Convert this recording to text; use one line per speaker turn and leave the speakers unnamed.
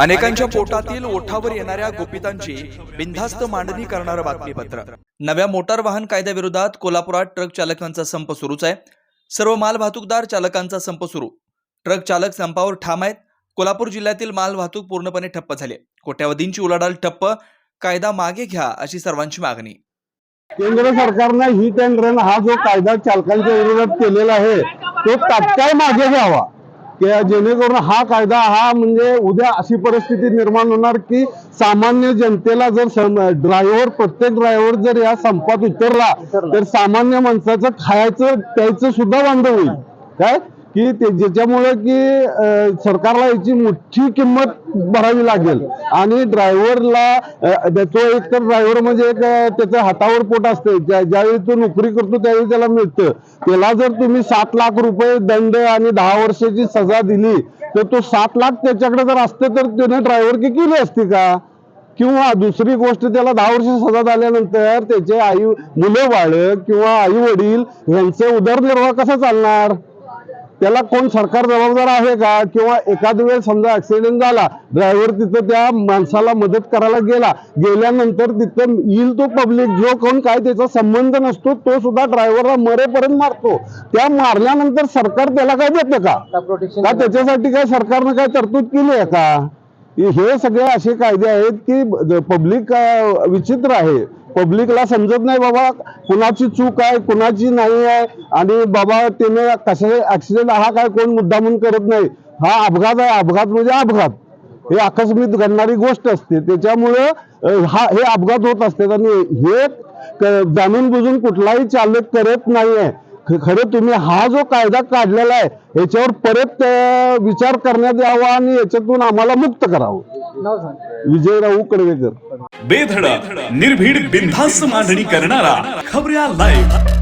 अनेकांच्या पोटातील ओठावर येणाऱ्या गोपितांची बिनधास्त मांडणी करणारं बातमीपत्र. नव्या मोटार वाहन कायद्याविरोधात कोल्हापुरात ट्रक चालकांचा संप सुरूच आहे. सर्व माल वाहतूकदार चालकांचा संप सुरू. ट्रक चालक संपावर ठाम आहेत. कोल्हापूर जिल्ह्यातील माल वाहतूक पूर्णपणे ठप्प झाली कोट्यावधींची उलाढाल ठप्प कायदा मागे घ्या अशी सर्वांची मागणी.
केंद्र सरकारनं ही टेंडरन हा जो कायदा चालकांच्या विरोधात केलेला आहे तो तात्काळ मागे घ्यावा. जेणेकरून हा कायदा हा म्हणजे उद्या अशी परिस्थिती निर्माण होणार की सामान्य जनतेला जर ड्रायव्हर प्रत्येक ड्रायव्हर जर या संपात उतरला तर सामान्य माणसाचं खायचं प्यायचं सुद्धा बंद होईल. काय? की ते ज्याच्यामुळे की सरकारला याची मोठी किंमत भरावी लागेल. आणि ड्रायव्हरला तो एक तर ड्रायव्हर म्हणजे एक त्याचं हातावर पोट असते ज्या- ज्यावेळी तो नोकरी करतो त्यावेळी त्याला मिळतं. त्याला जर तुम्ही सात लाख रुपये दंड आणि दहा वर्षाची सजा दिली तर तो सात लाख त्याच्याकडे जर असते तर त्याने ड्रायव्हर की केली असती का? किंवा दुसरी गोष्ट त्याला दहा वर्ष सजा झाल्यानंतर त्याचे आई मुलं बाळ किंवा आई वडील यांचे उदरनिर्वाह कसा चालणार? त्याला कोण सरकार जबाबदार आहे का? किंवा एखाद वेळ समजा ऍक्सिडेंट झाला ड्रायव्हर तिथं त्या माणसाला मदत करायला गेला गेल्यानंतर तिथं येईल तो पब्लिक जो कोण काय त्याचा संबंध नसतो तो सुद्धा ड्रायव्हरला मरेपर्यंत मारतो. त्या मारल्यानंतर सरकार त्याला काय देतं का? का त्याच्यासाठी काय सरकारनं काय तरतूद केली आहे का? हे सगळे असे कायदे आहेत की पब्लिक विचित्र आहे. पब्लिकला समजत नाही बाबा कुणाची चूक आहे कुणाची नाही आहे. आणि बाबा त्याने कशा ऍक्सिडेंट हा काय कोण मुद्दामून करत नाही. हा अपघात आहे अपघात म्हणजे अपघात. हे आकस्मित घडणारी गोष्ट असते. त्याच्यामुळे हा हे अपघात होत असतात. आणि हे क- जाणून बुजून कुठलाही चालक करत नाही आहे ख- खरं तुम्ही हा जो कायदा काढलेला आहे याच्यावर परत विचार करण्यात यावा आणि याच्यातून आम्हाला मुक्त करावं. विजयराव कडवेकर.
बेधडक निर्भीड बिनधास्त मांडणी करणारा खबऱ्या लाईव्ह